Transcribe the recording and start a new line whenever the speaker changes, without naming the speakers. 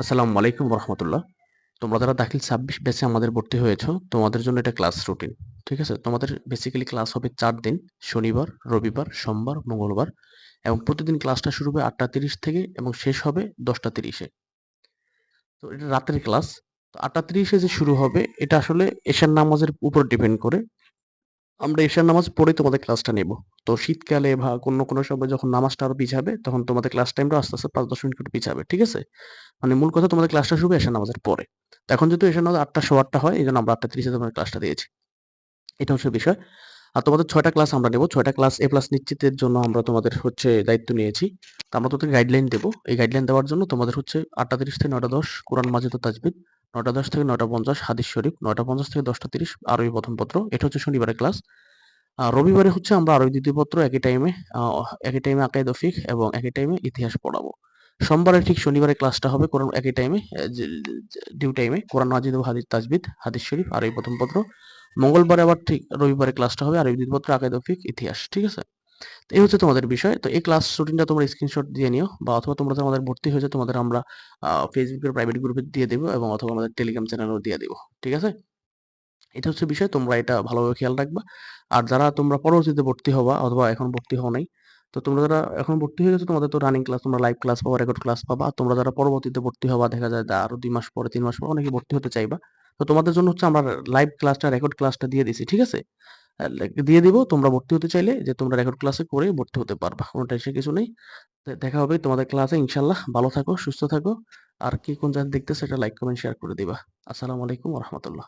আসসালামু আলাইকুম রহমতুল্লাহ তোমরা যারা দাখিল ছাব্বিশ ব্যাচে আমাদের ভর্তি হয়েছ, তোমাদের জন্য এটা ক্লাস রুটিন, ঠিক আছে? তোমাদের বেসিক্যালি ক্লাস হবে চার দিন, শনিবার, রবিবার, সোমবার, মঙ্গলবার এবং প্রতিদিন ক্লাসটা শুরু হবে আটটা তিরিশ থেকে এবং শেষ হবে দশটা তিরিশে। তো এটা রাতের ক্লাস, তো আটটা তিরিশে যে শুরু হবে, এটা আসলে এশার নামাজের উপর ডিপেন্ড করে। আমরা এশার নামাজ পড়ে তোমাদের ক্লাসটা নেব। তো শীতকালে বা কোনো কোনো সময় যখন নামাজটা আরও পিছাবে, তখন তোমাদের ক্লাস টাইমটা আস্তে আস্তে পাঁচ, দশ মিনিট করে পিছাবে, ঠিক আছে? মানে মূল কথা তোমাদের ক্লাসটা শুরু এশার নামাজের পরে। এখন যেহেতু এশার নামাজ আটটা শো আটটা হয় এই জন্য আমরা আটটা তিরিশে তোমাদের ক্লাসটা দিয়েছি। এটা হচ্ছে বিষয়। আর তোমাদের ছয়টা ক্লাস আমরা নেব। ছয়টা ক্লাস এ প্লাস নিশ্চিতের জন্য আমরা তোমাদের হচ্ছে দায়িত্ব নিয়েছি। তো আমরা তোদের গাইডলাইন দেবো। এই গাইডলাইন দেওয়ার জন্য তোমাদের হচ্ছে আটটা তিরিশ থেকে নয়টা দশ কোরআন মাজিদ তাজবিদ নয়টা দশ থেকে নটা পঞ্চাশ, হাদিস শরীফ, নয়টা পঞ্চাশ থেকে দশটা তিরিশ, আরবি প্রথম পত্র। এটা হচ্ছে শনিবারের ক্লাস আর রবিবারে হচ্ছে আমরা আরবি দ্বিতীয় পত্র, একই টাইমে একই টাইমে আকাই দফিক এবং একই টাইমে ইতিহাস পড়াবো। সোমবারে ঠিক শনিবারে ক্লাসটা হবে কোরআন, একই টাইমে ডিউ টাইমে কোরআন মাজিদ ও হাদিস তাজবিদ হাদিস শরীফ আর এই প্রথম পত্র। মঙ্গলবারে আবার ঠিক রবিবারে ক্লাসটা হবে আর এই পত্র আকাই দফিক ইতিহাস, ঠিক আছে? তো এই হচ্ছে তোমাদের বিষয়। তো এই ক্লাস রুটিনটা তোমরা স্ক্রিনশট দিয়ে নিও বা অথবা তোমরা তো আমাদের ভর্তি হয়েছে, তোমাদের আমরা ফেসবুকের প্রাইভেট গ্রুপে দিয়ে দেবো এবং অথবা আমাদের টেলিগ্রাম চ্যানেলও দিয়ে দেবো। ঠিক আছে? এটা হচ্ছে বিষয়, তোমরা এটা ভালোভাবে খেয়াল রাখবা। আর যারা তোমরা পরবর্তীতে ভর্তি হবা অথবা এখন ভর্তি হও নাই, তো তোমরা যারা এখন ভর্তি হয়ে গেছো, তোমাদের তো রানিং ক্লাস তোমরা লাইভ ক্লাস পাবা রেকর্ড ক্লাস পাবা। আর তোমরা যারা পরবর্তীতে ভর্তি হবা, দেখা যায় আরও দুই মাস পরে, তিন মাস পরে অনেকে ভর্তি হতে চাইবা। তো তোমাদের জন্য হচ্ছে আমরা লাইভ ক্লাসটা রেকর্ড ক্লাসটা দিয়ে দিছি, ঠিক আছে? দিয়ে দিব। তোমরা ভর্তি হতে চাইলে যে তোমরা রেকর্ড ক্লাসে করে ভর্তি হতে পারবা, কোনো টেনশন কিছু নেই। দেখা হবে তোমাদের ক্লাসে ইনশাল্লাহ ভালো থাকো, সুস্থ থাকো। আর কি কোন জায়গায় দেখতে সেটা লাইক কমেন্ট শেয়ার করে দিবা। আসসালামু আলাইকুম রহমতুল্লাহ।